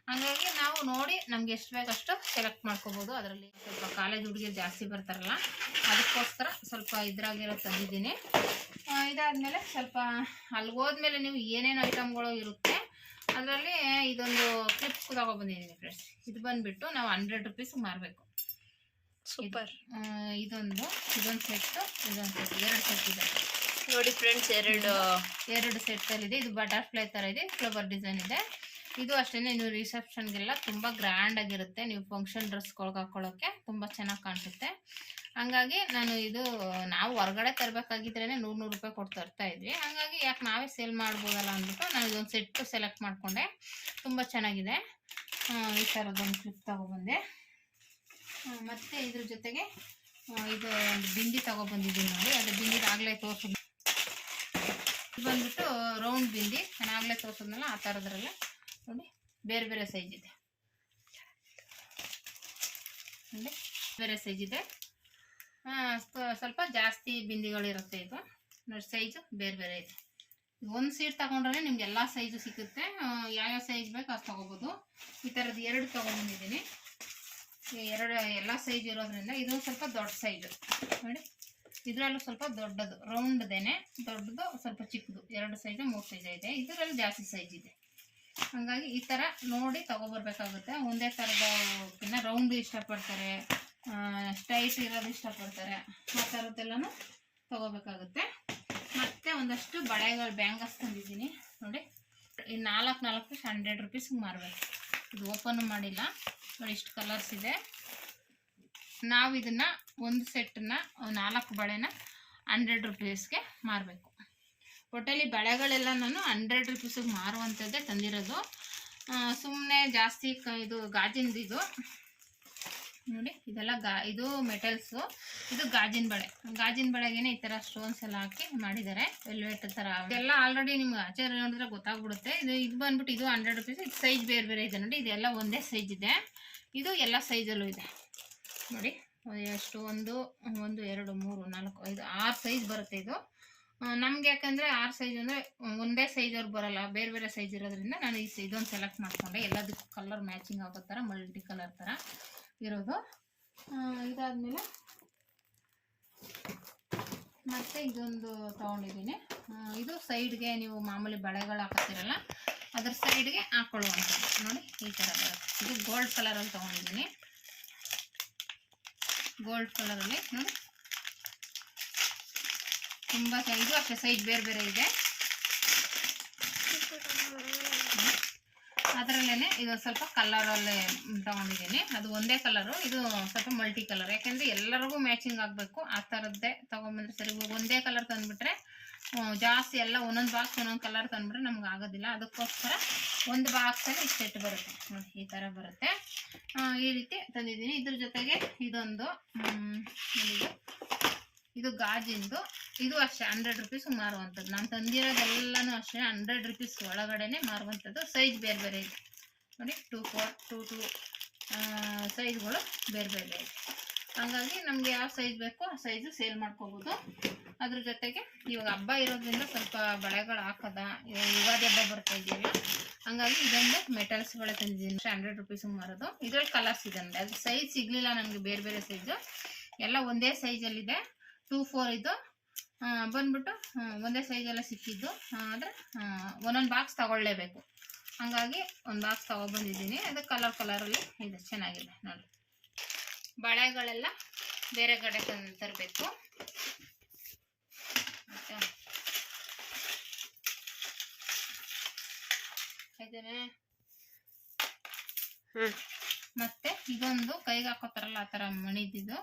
ಹಾಗಾಗಿ ನಾವು ನೋಡಿ ನಮ್ಗೆ ಎಷ್ಟು ಬೇಕಷ್ಟು ಸೆಲೆಕ್ಟ್ ಮಾಡ್ಕೋಬಹುದು ಅದರಲ್ಲಿ ಸ್ವಲ್ಪ ಕಾಲೇಜ್ ಹುಡುಗಿರು ಜಾಸ್ತಿ ಬರ್ತಾರಲ್ಲ ಅದಕ್ಕೋಸ್ಕರ ಸ್ವಲ್ಪ ಇದ್ರಾಗಿರೋ ತಂದಿದ್ದೀನಿ. ಇದಾದ್ಮೇಲೆ ಸ್ವಲ್ಪ ಅಲ್ಲಿ ಹೋದ್ಮೇಲೆ ನೀವು ಏನೇನು ಐಟಮ್ಗಳು ಇರುತ್ತೆ ಅದರಲ್ಲಿ ಇದೊಂದು ಕ್ಲಿಪ್ ತಗೊಬಂದಿದ್ದೀನಿ ಫ್ರೆಂಡ್ಸ್ ಇದು ಬಂದ್ಬಿಟ್ಟು ನಾವು ಹಂಡ್ರೆಡ್ ರುಪೀಸ್ ಮಾರಬೇಕು. ಸೂಪರ್. ಇದೊಂದು ಇದೊಂದು ಸೆಟ್ಟು ಇದೊಂದು ಸೆಟ್ ಎರಡು ಸೆಟ್ ಇದೆ. ನೋಡಿ ಫ್ರೆಂಡ್ಸ್ ಎರಡು ಎರಡು ಸೆಟ್ಟಲ್ಲಿದೆ ಇದು ಬಟರ್ಫ್ಲೈ ಥರ ಇದೆ ಫ್ಲವರ್ ಡಿಸೈನ್ ಇದೆ. ಇದು ಅಷ್ಟೇ ನೀವು ರಿಸೆಪ್ಷನ್ಗೆಲ್ಲ ತುಂಬ ಗ್ರ್ಯಾಂಡ್ ಆಗಿರುತ್ತೆ. ನೀವು ಫಂಕ್ಷನ್ ಡ್ರೆಸ್ಗಳ್ಗೆ ಹಾಕೊಳ್ಳೋಕ್ಕೆ ತುಂಬ ಚೆನ್ನಾಗಿ ಕಾಣಿಸುತ್ತೆ. ಹಂಗಾಗಿ ನಾನು ಇದು, ನಾವು ಹೊರಗಡೆ ತರಬೇಕಾಗಿದ್ರೇ ನೂರು ನೂರು ರೂಪಾಯಿ ಕೊಟ್ಟು ತರ್ತಾ ಇದ್ವಿ. ಹಾಗಾಗಿ ಯಾಕೆ ನಾವೇ ಸೇಲ್ ಮಾಡ್ಬೋದಲ್ಲ ಅಂದ್ಬಿಟ್ಟು ನಾನು ಇದೊಂದು ಸೆಟ್ಟು ಸೆಲೆಕ್ಟ್ ಮಾಡಿಕೊಂಡೆ. ತುಂಬ ಚೆನ್ನಾಗಿದೆ. ಈ ಥರದ್ದೊಂದು ಕ್ಲಿಪ್ ತಗೊಬಂದೆ. ಮತ್ತು ಇದ್ರ ಜೊತೆಗೆ ಇದು ಒಂದು ಬಿಂದಿ ತೊಗೊಬಂದಿದ್ದೀನಿ ನೋಡಿ. ಅದು ಬಿಂದಿ ಆಗಲೇ ತೋರಿಸಿದ್ದು ಬಂದ್ಬಿಟ್ಟು ರೌಂಡ್ ಬಿಂದಿ. ನಾನು ಆಗಲೇ ತೋರಿಸಿದ್ನಲ್ಲ ಆ ಥರದ್ರಲ್ಲೇ ನೋಡಿ, ಬೇರೆ ಬೇರೆ ಸೈಜ್ ಇದೆ. ನೋಡಿ, ಬೇರೆ ಸೈಜ್ ಇದೆ. ಸ್ವಲ್ಪ ಜಾಸ್ತಿ ಬಿಂದಿಗಳಿರುತ್ತೆ ಇದು. ನೋಡಿ ಸೈಜು ಬೇರೆ ಬೇರೆ ಇದೆ. ಒಂದು ಸೀಟ್ ತಗೊಂಡ್ರೆ ನಿಮ್ಗೆ ಎಲ್ಲ ಸೈಜು ಯಾವ ಯಾವ್ಯಾವ ಸೈಜ್ ಬೇಕು ಅದು ತಗೋಬೋದು. ಈ ಥರದ್ದು ಎರಡು ತೊಗೊಂಡ್ಬಂದಿದ್ದೀನಿ. ಎರಡು, ಎಲ್ಲ ಸೈಜ್ ಇರೋದ್ರಿಂದ ಇದು ಸ್ವಲ್ಪ ದೊಡ್ಡ ಸೈಜು ನೋಡಿ, ಇದರಲ್ಲೂ ಸ್ವಲ್ಪ ದೊಡ್ಡದು ರೌಂಡ್ದೇನೆ ದೊಡ್ಡದು, ಸ್ವಲ್ಪ ಚಿಕ್ಕದು. ಎರಡು ಸೈಜು ಮೂರು ಸೈಜ್ ಇದೆ. ಇದರಲ್ಲಿ ಜಾಸ್ತಿ ಸೈಜ್ ಇದೆ. ಹಾಗಾಗಿ ಈ ಥರ ನೋಡಿ ತೊಗೊಬರ್ಬೇಕಾಗುತ್ತೆ. ಒಂದೇ ಥರದ ರೌಂಡ್ ಇಷ್ಟಪಡ್ತಾರೆ. ಸ್ಟೈಟ್ ಇರೋದು ಇಷ್ಟಪಡ್ತಾರೆ. ಆ ಥರದ್ದೆಲ್ಲನೂ ತಗೋಬೇಕಾಗುತ್ತೆ. ಮತ್ತು ಒಂದಷ್ಟು ಬಳೆಗಳು, ಬ್ಯಾಂಗಲ್ಸ್ ತಂದಿದ್ದೀನಿ. ನೋಡಿ, ಈ ನಾಲ್ಕು ನಾಲ್ಕು ಹಂಡ್ರೆಡ್ ರುಪೀಸ್ಗೆ ಮಾರಬೇಕು. ಇದು ಓಪನ್ ಮಾಡಿಲ್ಲ. ನೋಡಿ, ಇಷ್ಟು ಕಲರ್ಸ್ ಇದೆ. ನಾವು ಇದನ್ನು ಒಂದು ಸೆಟ್ಟನ್ನು ನಾಲ್ಕು ಬಳೆನ ಹಂಡ್ರೆಡ್ ರುಪೀಸ್ಗೆ ಮಾರಬೇಕು. ಒಟ್ಟಲ್ಲಿ ಬಳೆಗಳೆಲ್ಲ ನಾನು ಹಂಡ್ರೆಡ್ ರುಪೀಸಿಗೆ ಮಾರುವಂಥದ್ದೇ ತಂದಿರೋದು. ಸುಮ್ಮನೆ ಜಾಸ್ತಿ ಇದು ಗಾಜಿಂದು ಇದು. ನೋಡಿ, ಇದೆಲ್ಲ ಗಾ, ಇದು ಮೆಟಲ್ಸು ಇದು ಗಾಜಿನ ಬಳೆ. ಗಾಜಿನ ಬಳೆಗೇನೆ ಈ ಥರ ಸ್ಟೋನ್ಸ್ ಎಲ್ಲ ಹಾಕಿ ಮಾಡಿದ್ದಾರೆ. ವೆಲ್ವೆಟ್ ಥರ ಇದೆಲ್ಲ ಆಲ್ರೆಡಿ ನಿಮ್ಗೆ ಆಚಾರ ನೋಡಿದ್ರೆ ಗೊತ್ತಾಗ್ಬಿಡುತ್ತೆ. ಇದು ಇದು ಬಂದ್ಬಿಟ್ಟು ಇದು ಹಂಡ್ರೆಡ್ ರುಪೀಸ್ ಇದು ಸೈಜ್ ಬೇರೆ ಬೇರೆ ಇದೆ ನೋಡಿ. ಇದೆಲ್ಲ ಒಂದೇ ಸೈಜ್ ಇದೆ. ಇದು ಎಲ್ಲ ಸೈಜಲ್ಲೂ ಇದೆ. ನೋಡಿ, ಎಷ್ಟು ಒಂದು ಒಂದು, ಎರಡು, ಮೂರು, ನಾಲ್ಕು, ಐದು, ಆರು ಸೈಜ್ ಬರುತ್ತೆ ಇದು. ನಮ್ಗೆ ಯಾಕಂದ್ರೆ ಆರು ಸೈಜ್ ಅಂದ್ರೆ ಒಂದೇ ಸೈಜ್ ಅವ್ರು ಬರಲ್ಲ, ಬೇರೆ ಬೇರೆ ಸೈಜ್ ಇರೋದ್ರಿಂದ ನಾನು ಈ ಇದೊಂದು ಸೆಲೆಕ್ಟ್ ಮಾಡ್ಕೊಂಡೆ. ಎಲ್ಲದಕ್ಕೂ ಕಲರ್ ಮ್ಯಾಚಿಂಗ್ ಆಗೋ ಥರ ಮಲ್ಟಿ ಕಲರ್ ಥರ ಇರೋದು. ಇದಾದ್ಮೇಲೆ ಮತ್ತೆ ಇದೊಂದು ತಗೊಂಡಿದ್ದೀನಿ. ಇದು ಸೈಡ್ಗೆ ನೀವು ಮಾಮೂಲಿ ಬಳೆಗಳು ಹಾಕತ್ತೀರಲ್ಲ, ಅದ್ರ ಸೈಡ್ಗೆ ಹಾಕೊಳ್ಳುವಂಥದ್ದು. ನೋಡಿ, ಈ ಥರ ಬರುತ್ತೆ. ಇದು ಗೋಲ್ಡ್ ಕಲರಲ್ಲಿ ತೊಗೊಂಡಿದ್ದೀನಿ. ಗೋಲ್ಡ್ ಕಲರಲ್ಲಿ ನೋಡಿ. ತುಂಬ ಸೈಜು ಅಷ್ಟೇ ಸೈಜ್ ಬೇರೆ ಬೇರೆ ಇದೆ. ಅದರಲ್ಲೇ ಇದು ಸ್ವಲ್ಪ ಕಲರಲ್ಲೇ ತಗೊಂಡಿದ್ದೀನಿ. ಅದು ಒಂದೇ ಕಲರು ಇದು ಸ್ವಲ್ಪ ಮಲ್ಟಿ ಕಲರ್ ಯಾಕೆಂದರೆ ಎಲ್ಲರಿಗೂ ಮ್ಯಾಚಿಂಗ್ ಆಗಬೇಕು. ಆ ಥರದ್ದೇ ತೊಗೊಂಬಂದ್ರೆ ಸರಿ ಒಂದೇ ಕಲರ್ ತಂದುಬಿಟ್ರೆ ಜಾಸ್ತಿ ಎಲ್ಲ ಒಂದೊಂದು ಬಾಕ್ಸ್ ಒಂದೊಂದು ಕಲರ್ ತಂದ್ಬಿಟ್ರೆ ನಮ್ಗೆ ಆಗೋದಿಲ್ಲ. ಅದಕ್ಕೋಸ್ಕರ ಒಂದು ಬಾಕ್ಸಲ್ಲಿ ಸೆಟ್ ಬರುತ್ತೆ. ನೋಡಿ, ಈ ಥರ ಬರುತ್ತೆ. ಈ ರೀತಿ ತಂದಿದ್ದೀನಿ. ಇದ್ರ ಜೊತೆಗೆ ಇದೊಂದು ಇದು. ಇದು ಗಾಜಿಂದು. ಇದು ಅಷ್ಟೇ ಹಂಡ್ರೆಡ್ ರುಪೀಸ್ ಮಾರುವಂಥದ್ದು. ನಾನು ತಂದಿರೋದೆಲ್ಲನೂ ಅಷ್ಟೇ ಹಂಡ್ರೆಡ್ ರುಪೀಸ್ ಒಳಗಡೆನೆ ಮಾರುವಂಥದ್ದು. ಸೈಜ್ ಬೇರೆ ಬೇರೆ ಇದೆ. ನೋಡಿ ಟೂ ಫೋರ್ ಟೂ ಟೂ ಸೈಜ್ಗಳು ಬೇರೆ ಬೇರೆ ಇದೆ. ಹಂಗಾಗಿ ನಮಗೆ ಯಾವ ಸೈಜ್ ಬೇಕೋ ಆ ಸೈಜು ಸೇಲ್ ಮಾಡ್ಕೋಬೋದು. ಅದ್ರ ಜೊತೆಗೆ ಇವಾಗ ಹಬ್ಬ ಇರೋದ್ರಿಂದ ಸ್ವಲ್ಪ ಬಳೆಗಳು ಹಾಕದ ಯುಗಾದಿ ಹಬ್ಬ ಬರ್ತಾ ಇದೆಯಲ್ಲ, ಹಂಗಾಗಿ ಇದೊಂದು ಮೆಟಲ್ಸ್ಗಳೇ ತಂದಿದ್ದೀನಿ. ಹಂಡ್ರೆಡ್ ರುಪೀಸ್ ಮಾರೋದು. ಇದರಲ್ಲಿ ಕಲರ್ಸ್ ಇದೆ ಅದು ಸೈಜ್ ಸಿಗಲಿಲ್ಲ ನನಗೆ ಬೇರೆ ಬೇರೆ ಸೈಜು ಎಲ್ಲ ಒಂದೇ ಸೈಜಲ್ಲಿದೆ ಟೂ ಫೋರ್ ಇದು. ಬಂದ್ಬಿಟ್ಟು ಒಂದೇ ಸೈಜೆಲ್ಲ ಸಿಕ್ಕಿದ್ದು. ಆದರೆ ಒಂದೊಂದು ಬಾಕ್ಸ್ ತಗೊಳ್ಳೇಬೇಕು. ಹಂಗಾಗಿ ಒಂದು ಬಾಕ್ಸ್ ತಗೊಬಂದಿದ್ದೀನಿ. ಅದು ಕಲರ್ ಕಲರಲ್ಲಿ ಇದೆ. ಚೆನ್ನಾಗಿದೆ ನೋಡಿ. ಬಳೆಗಳೆಲ್ಲ ಬೇರೆ ಕಡೆ ತಂದು ತರಬೇಕು. ಮತ್ತೆ ಇದೊಂದು ಕೈಗೆ ಹಾಕೋತಾರಲ್ಲ ಆ ಥರ ಮಣಿದಿದ್ದು.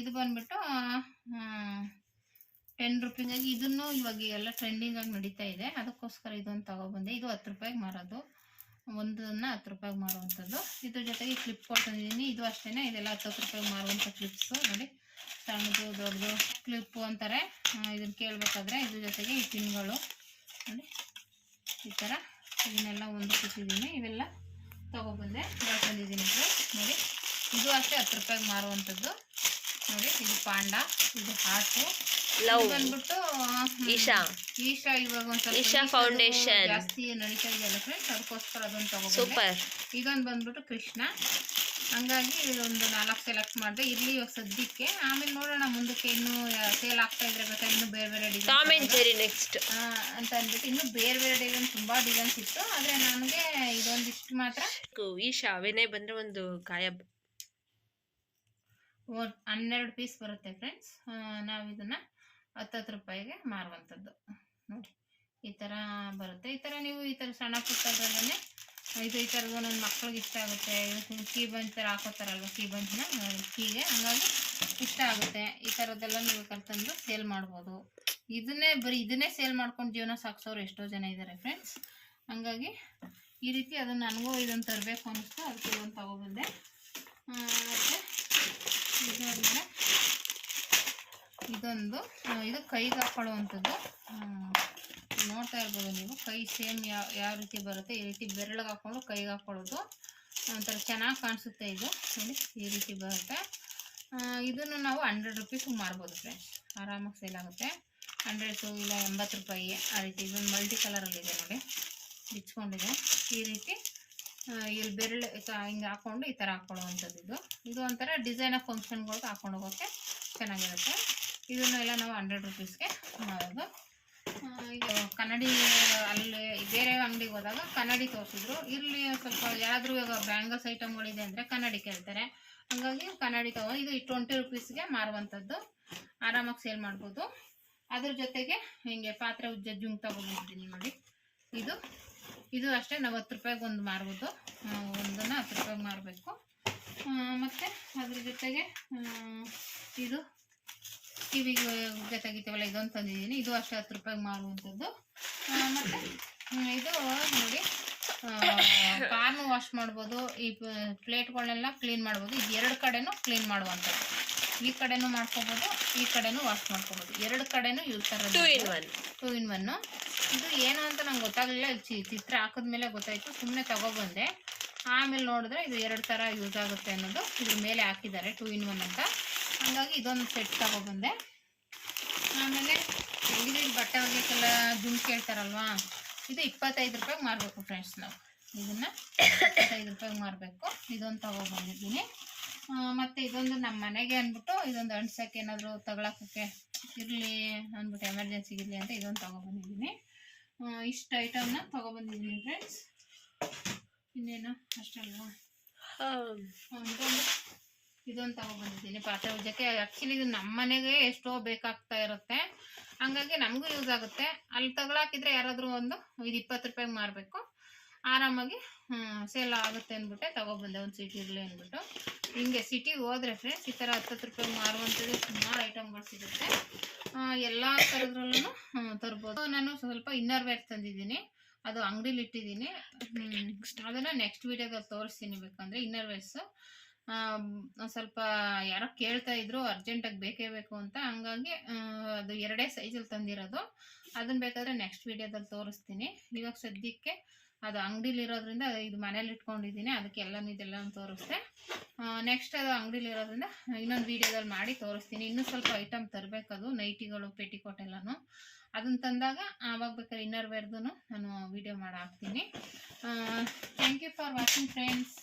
ಇದು ಬಂದ್ಬಿಟ್ಟು ಟೆನ್ ರುಪೀಸ್ ಇದನ್ನು ಇವಾಗ ಎಲ್ಲ ಟ್ರೆಂಡಿಂಗ್ ಆಗಿ ನಡೀತಾ ಇದೆ. ಅದಕ್ಕೋಸ್ಕರ ಇದೊಂದು ತಗೊಬಂದೆ. ಇದು ಹತ್ತು ರೂಪಾಯಿಗೆ ಮಾರೋದು. ಒಂದನ್ನ ಹತ್ತು ರೂಪಾಯಿಗೆ ಮಾರುವಂಥದ್ದು. ಇದ್ರ ಜೊತೆಗೆ ಕ್ಲಿಪ್ ಕೊಡ್ತಿದ್ದೀನಿ ಇದು ಅಷ್ಟೇ ಇದೆಲ್ಲ ಹತ್ತು ಹತ್ತು ರೂಪಾಯಿಗೆ ಮಾರುವಂಥ ಕ್ಲಿಪ್ಸು ನೋಡಿ, ಸಣ್ಣದು, ದೊಡ್ಡದು ಕ್ಲಿಪ್ಪು ಅಂತಾರೆ. ಇದನ್ನು ಕೇಳಬೇಕಾದ್ರೆ ಇದ್ರ ಜೊತೆಗೆ ಈ ಪಿನ್ಗಳು ನೋಡಿ, ಈ ಥರ ಇದನ್ನೆಲ್ಲ ಒಂದು ಕೊಟ್ಟಿದ್ದೀನಿ ಇವೆಲ್ಲ ತಗೊಬಂದೆ. ಬಂದಿದ್ದೀನಿ ನೋಡಿ, ಇದು ಅಷ್ಟೇ ಹತ್ತು ರೂಪಾಯಿಗೆ ಮಾರುವಂಥದ್ದು. ನೋಡಿ ಇದು ಪಾಂಡ ಇದು ಹಾಟು ಲವ್. ಬಂದ್ಬಿಟ್ಟು ಇಶಾ ಈಶಾ. ಈಶಾ ಇವಾಗ ಒಂದ್ ಸ್ವಲ್ಪ ಈಶಾ ಫೌಂಡೇಶನ್. ಜಾಸ್ತಿ ನಡೀತಾ ಇದೆಯಲ್ಲ ಫ್ರೆಂಡ್ಸ್ ಅದಕ್ಕೋಸ್ಕರ ಅದೊಂದು ತಗೊಬಂದೆ. ಸೂಪರ್. ಇದೊಂದು ಬಂದ್ಬಿಟ್ಟು ಕೃಷ್ಣ. ಹಂಗಾಗಿ ಒಂದು ನಾಲ್ಕು ಸೆಲೆಕ್ಟ್ ಮಾಡಿದೆ. ಇರ್ಲಿ ಇವಾಗ ಸದ್ಯಕ್ಕೆ ಆಮೇಲೆ ನೋಡೋಣ ಮುಂದಕ್ಕೆ ಇನ್ನೂ ಸೇಲ್ ಆಗ್ತಾ ಇದ್ರೆ ಬೇಕಾದ್ರೆ ಇನ್ನು ಬೇರೆ ಬೇರೆ ಡಿಸೈನ್ ಜೆರಿ ನೆಕ್ಸ್ಟ್ ಅಂತ ಅಂದ್ಬಿಟ್ಟು ಇನ್ನು ಬೇರೆ ಬೇರೆ ಡಿಸೈನ್ ತುಂಬಾ ಡಿಸೈನ್ಸ್ ಇತ್ತು. ಆದ್ರೆ ನನಗೆ ಇದೊಂದಿಷ್ಟು ಮಾತ್ರ. ಈಶಾ ವಿನಯ್ ಬಂದ್ರೆ ಒಂದು ಗಾಯಬ್ ಒಟ್ ಹನ್ನೆರಡು ಪೀಸ್ ಬರುತ್ತೆ ಫ್ರೆಂಡ್ಸ್ ನಾವು ಇದನ್ನು ಹತ್ತತ್ತು ರೂಪಾಯಿಗೆ ಮಾರುವಂಥದ್ದು. ನೋಡಿ, ಈ ಥರ ಬರುತ್ತೆ. ಈ ಥರ ನೀವು ಈ ಥರ ಸಣ್ಣ ಪುಟ್ಟದ್ರಲ್ಲೇ ಇದು ಈ ಥರದ್ದು ಒಂದೊಂದು ಮಕ್ಳಿಗೆ ಇಷ್ಟ ಆಗುತ್ತೆ. ಕೀ ಬಂದ್ ಥರ ಹಾಕೋತಾರಲ್ವ ಕೀ ಬಂಚ್ನ ಕೀಗೆ ಹಂಗಾಗಿ ಇಷ್ಟ ಆಗುತ್ತೆ. ಈ ಥರದ್ದೆಲ್ಲ ನೀವು ಕಲ್ತಂದು ಸೇಲ್ ಮಾಡ್ಬೋದು. ಇದನ್ನೇ ಬರೀ ಇದನ್ನೇ ಸೇಲ್ ಮಾಡ್ಕೊಂಡು ಜೀವನ ಸಾಗಿಸೋರು ಎಷ್ಟೋ ಜನ ಇದ್ದಾರೆ ಫ್ರೆಂಡ್ಸ್ ಹಂಗಾಗಿ ಈ ರೀತಿ ಅದನ್ನು ನನಗೂ ಇದನ್ನು ತರಬೇಕು ಅನ್ನಿಸ್ತು ಅದಕ್ಕೆ ಇದನ್ನು ತಗೊಬಂದೆ. ಮತ್ತೆ ಇದೊಂದು ಇದು ಕೈಗೆ ಹಾಕೊಳ್ಳುವಂಥದ್ದು ನೋಡ್ತಾ ಇರ್ಬೋದು ನೀವು, ಕೈ ಸೇಮ್ ಯಾವ ಯಾವ ರೀತಿ ಬರುತ್ತೆ, ಈ ರೀತಿ ಬೆರಳಿಗೆ ಹಾಕೊಂಡು ಕೈಗೆ ಹಾಕೊಳ್ಳೋದು ಒಂಥರ ಚೆನ್ನಾಗಿ ಕಾಣಿಸುತ್ತೆ ಇದು, ನೋಡಿ, ಈ ರೀತಿ ಬರುತ್ತೆ. ಇದನ್ನು ನಾವು ಹಂಡ್ರೆಡ್ ರುಪೀಸ್ಗೆ ಮಾರ್ಬೋದು ಫ್ರೆಂಡ್ಸ್, ಆರಾಮಾಗಿ ಸೇಲ್ ಆಗುತ್ತೆ. ಹಂಡ್ರೆಡ್ಸು ಇಲ್ಲ ಎಂಬತ್ತು ರೂಪಾಯಿ, ಆ ರೀತಿ, ಇದೊಂದು ಮಲ್ಟಿ ಕಲರಲ್ಲಿದೆ ನೋಡಿ, ಬಿಚ್ಕೊಂಡಿದೆ. ಈ ರೀತಿ ಇಲ್ಲಿ ಬೆರಳು ಹಿಂಗೆ ಹಾಕ್ಕೊಂಡು ಈ ಥರ ಹಾಕೊಳ್ಳುವಂಥದ್ದು ಇದು. ಇದು ಒಂಥರ ಡಿಸೈನ್ ಆಫ್ ಫಂಕ್ಷನ್ಗಳಿಗೆ ಹಾಕೊಂಡು ಹೋಗೋಕ್ಕೆ ಚೆನ್ನಾಗಿರುತ್ತೆ. ಇದನ್ನೆಲ್ಲ ನಾವು ಹಂಡ್ರೆಡ್ ರುಪೀಸ್ಗೆ ಮಾಡೋದು. ಇದು ಕನ್ನಡಿ, ಅಲ್ಲಿ ಬೇರೆ ಅಂಗಡಿಗೆ ಹೋದಾಗ ಕನ್ನಡಿ ತೋರಿಸಿದ್ರು. ಇಲ್ಲಿ ಸ್ವಲ್ಪ ಯಾರಾದರೂ ಇವಾಗ ಬ್ಯಾಂಗಲ್ಸ್ ಐಟಮ್ಗಳಿದೆ ಅಂದರೆ ಕನ್ನಡಿ ಕೇಳ್ತಾರೆ. ಹಂಗಾಗಿ ಕನ್ನಡಿ ತಗೋ ಇದು ಟ್ವೆಂಟಿ ರುಪೀಸ್ಗೆ ಮಾರುವಂಥದ್ದು. ಆರಾಮಾಗಿ ಸೇಲ್ ಮಾಡ್ಬೋದು. ಅದ್ರ ಜೊತೆಗೆ ಹಿಂಗೆ ಪಾತ್ರೆ ಉಜ್ಜ ಜುಂಗ್ ತಗೊಂಡಿದ್ದೀನಿ ನೋಡಿ. ಇದು. ಇದು ಅಷ್ಟೇ ನಾವು ಹತ್ತು ರೂಪಾಯಿಗೆ ಒಂದು ಮಾರ್ಬೋದು. ಒಂದನ್ನು ಹತ್ತು ರೂಪಾಯಿಗೆ ಮಾರಬೇಕು. ಮತ್ತು ಅದ್ರ ಜೊತೆಗೆ ಇದು ಕಿವಿಗೆ ತೆಗಿತೀವಲ್ಲ ಇದೊಂದು ತಂದಿದ್ದೀನಿ. ಇದು ಅಷ್ಟೇ ಹತ್ತು ರೂಪಾಯಿಗೆ ಮಾರುವಂಥದ್ದು. ಮತ್ತು ಮತ್ತೆ ಇದು ನೋಡಿ ಕಾರ್ನು ವಾಶ್ ಮಾಡ್ಬೋದು. ಈ ಪ್ಲೇಟ್ಗಳನ್ನೆಲ್ಲ ಕ್ಲೀನ್ ಮಾಡ್ಬೋದು. ಇದು ಎರಡು ಕಡೆನೂ ಕ್ಲೀನ್ ಮಾಡುವಂಥದ್ದು. ಈ ಕಡೆನೂ ಮಾಡ್ಕೋಬೋದು ಈ ಕಡೆನೂ ವಾಶ್ ಮಾಡ್ಕೋಬೋದು. ಎರಡು ಕಡೆನೂ use two in one two in one ಇದು ಏನು ಅಂತ ನಂಗೆ ಗೊತ್ತಾಗಲಿಲ್ಲ. ಚಿ- ಚಿತ್ರ ಹಾಕಿದ್ಮೇಲೆ ಗೊತ್ತಾಯಿತು. ಸುಮ್ಮನೆ ತಗೊಬಂದೆ. ಆಮೇಲೆ ನೋಡಿದ್ರೆ ಇದು ಎರಡು ಥರ ಯೂಸ್ ಆಗುತ್ತೆ ಅನ್ನೋದು ಇದ್ರ ಮೇಲೆ ಹಾಕಿದ್ದಾರೆ. ಟೂ ಇನ್ ಒನ್ ಅಂತ. ಹಾಗಾಗಿ ಇದೊಂದು ಸೆಟ್ ತಗೊಬಂದೆ. ಆಮೇಲೆ ಇಲ್ಲಿ ಬಟ್ಟೆ ಒಗೆಯಕ್ಕೆಲ್ಲ ಜುಮ್ ಕೇಳ್ತಾರಲ್ವಾ? ಇದು ಇಪ್ಪತ್ತೈದು ರೂಪಾಯಿಗೆ ಮಾರಬೇಕು ಫ್ರೆಂಡ್ಸ್ ನಾವು. ಇದನ್ನು ಇಪ್ಪತ್ತೈದು ರೂಪಾಯಿಗೆ ಮಾರಬೇಕು. ಇದೊಂದು ತಗೊಬಂದಿದ್ದೀನಿ. ಮತ್ತೆ ಇದೊಂದು ನಮ್ಮ ಮನೆಗೆ ಅಂದ್ಬಿಟ್ಟು ಇದೊಂದು ಅಣ್ಸಕ್ಕೆ ಏನಾದರೂ ತಗೊಳಕ್ಕೆ ಇರಲಿ ಅಂದ್ಬಿಟ್ಟು ಎಮರ್ಜೆನ್ಸಿಗಿರಲಿ ಅಂತ ಇದೊಂದು ತಗೊಬಂದಿದ್ದೀನಿ. ಇಷ್ಟು ಐಟಮ್ನ ತಗೊಬಂದಿದ್ದೀನಿ ಫ್ರೆಂಡ್ಸ್ ಇನ್ನೇನು? ಅಷ್ಟಲ್ವಾ? ಆ, ಇದೊಂದು ಇದೊಂದು ತಗೊಬಂದಿದ್ದೀನಿ ಪಾತ್ರೆ ಉಜ್ಜಕ್ಕೆ ಆ್ಯಕ್ಚುಲಿ ಇದು ನಮ್ಮ ಮನೆಗೆ ಎಷ್ಟೋ ಬೇಕಾಗ್ತಾ ಇರುತ್ತೆ. ಹಂಗಾಗಿ ನಮಗೂ ಯೂಸ್ ಆಗುತ್ತೆ. ಅಲ್ಲಿ ತಗೊಳಾಕಿದ್ರೆ ಯಾರಾದರೂ ಒಂದು ಇದು ಇಪ್ಪತ್ತು ರೂಪಾಯಿಗೆ ಮಾರಬೇಕು. ಆರಾಮಾಗಿ ಸೇಲ್ ಆಗುತ್ತೆ ಅಂದ್ಬಿಟ್ಟೆ, ತಗೊಬಂದೆ, ಒಂದು ಸಿಟಿ ಇರಲಿ ಅಂದ್ಬಿಟ್ಟು. ಹಿಂಗೆ ಸಿಟಿಗೆ ಹೋದ್ರೆ ಫ್ರೆಂಡ್ಸ್ ಈ ಥರ ಹತ್ತು ರೂಪಾಯಿ ಮಾರುವಂಥದ್ದು ಸುಮಾರು ಐಟಮ್ಗಳು ಸಿಗುತ್ತೆ. ಎಲ್ಲ ಥರದ್ರಲ್ಲೂ ತರ್ಬೋದು. ನಾನು ಸ್ವಲ್ಪ ಇನ್ನರ್ ವೇರ್ ತಂದಿದ್ದೀನಿ. ಅದು ಅಂಗಡಿಲಿ ಇಟ್ಟಿದ್ದೀನಿ. ಅದನ್ನು ನೆಕ್ಸ್ಟ್ ವೀಡಿಯೋದಲ್ಲಿ ತೋರಿಸ್ತೀನಿ ಬೇಕಂದರೆ ಇನ್ನರ್ ವೇರ್ಸು ಸ್ವಲ್ಪ ಯಾರೋ ಕೇಳ್ತಾ ಇದ್ರು ಅರ್ಜೆಂಟಾಗಿ ಬೇಕೇ ಬೇಕು ಅಂತ. ಹಂಗಾಗಿ ಅದು ಎರಡೇ ಸೈಜಲ್ಲಿ ತಂದಿರೋದು. ಅದನ್ನು ಬೇಕಾದರೆ ನೆಕ್ಸ್ಟ್ ವೀಡಿಯೋದಲ್ಲಿ ತೋರಿಸ್ತೀನಿ. ಇವಾಗ ಸದ್ಯಕ್ಕೆ ಅದು ಅಂಗಡಿಲಿ ಇರೋದ್ರಿಂದ ಇದು ಮನೇಲಿ ಇಟ್ಕೊಂಡಿದ್ದೀನಿ ಅದಕ್ಕೆ ಎಲ್ಲನೂ ಇದೆಲ್ಲ ತೋರಿಸ್ದೆ ನೆಕ್ಸ್ಟ್ ಅದು ಅಂಗಡಿಲಿರೋದ್ರಿಂದ ಇನ್ನೊಂದು ವೀಡಿಯೋದಲ್ಲಿ ಮಾಡಿ ತೋರಿಸ್ತೀನಿ. ಇನ್ನೂ ಸ್ವಲ್ಪ ಐಟಮ್ ತರಬೇಕದು ನೈಟಿಗಳು ಪೆಟಿಕೋಟ್ ಎಲ್ಲನೂ ಅದನ್ನು ತಂದಾಗ ಆವಾಗ ಬೇಕಾದ್ರೆ ಇನ್ನರ್ ವೇರ್ದು ನಾನು ವೀಡಿಯೋ ಮಾಡಿ ಹಾಕ್ತೀನಿ thank you for watching friends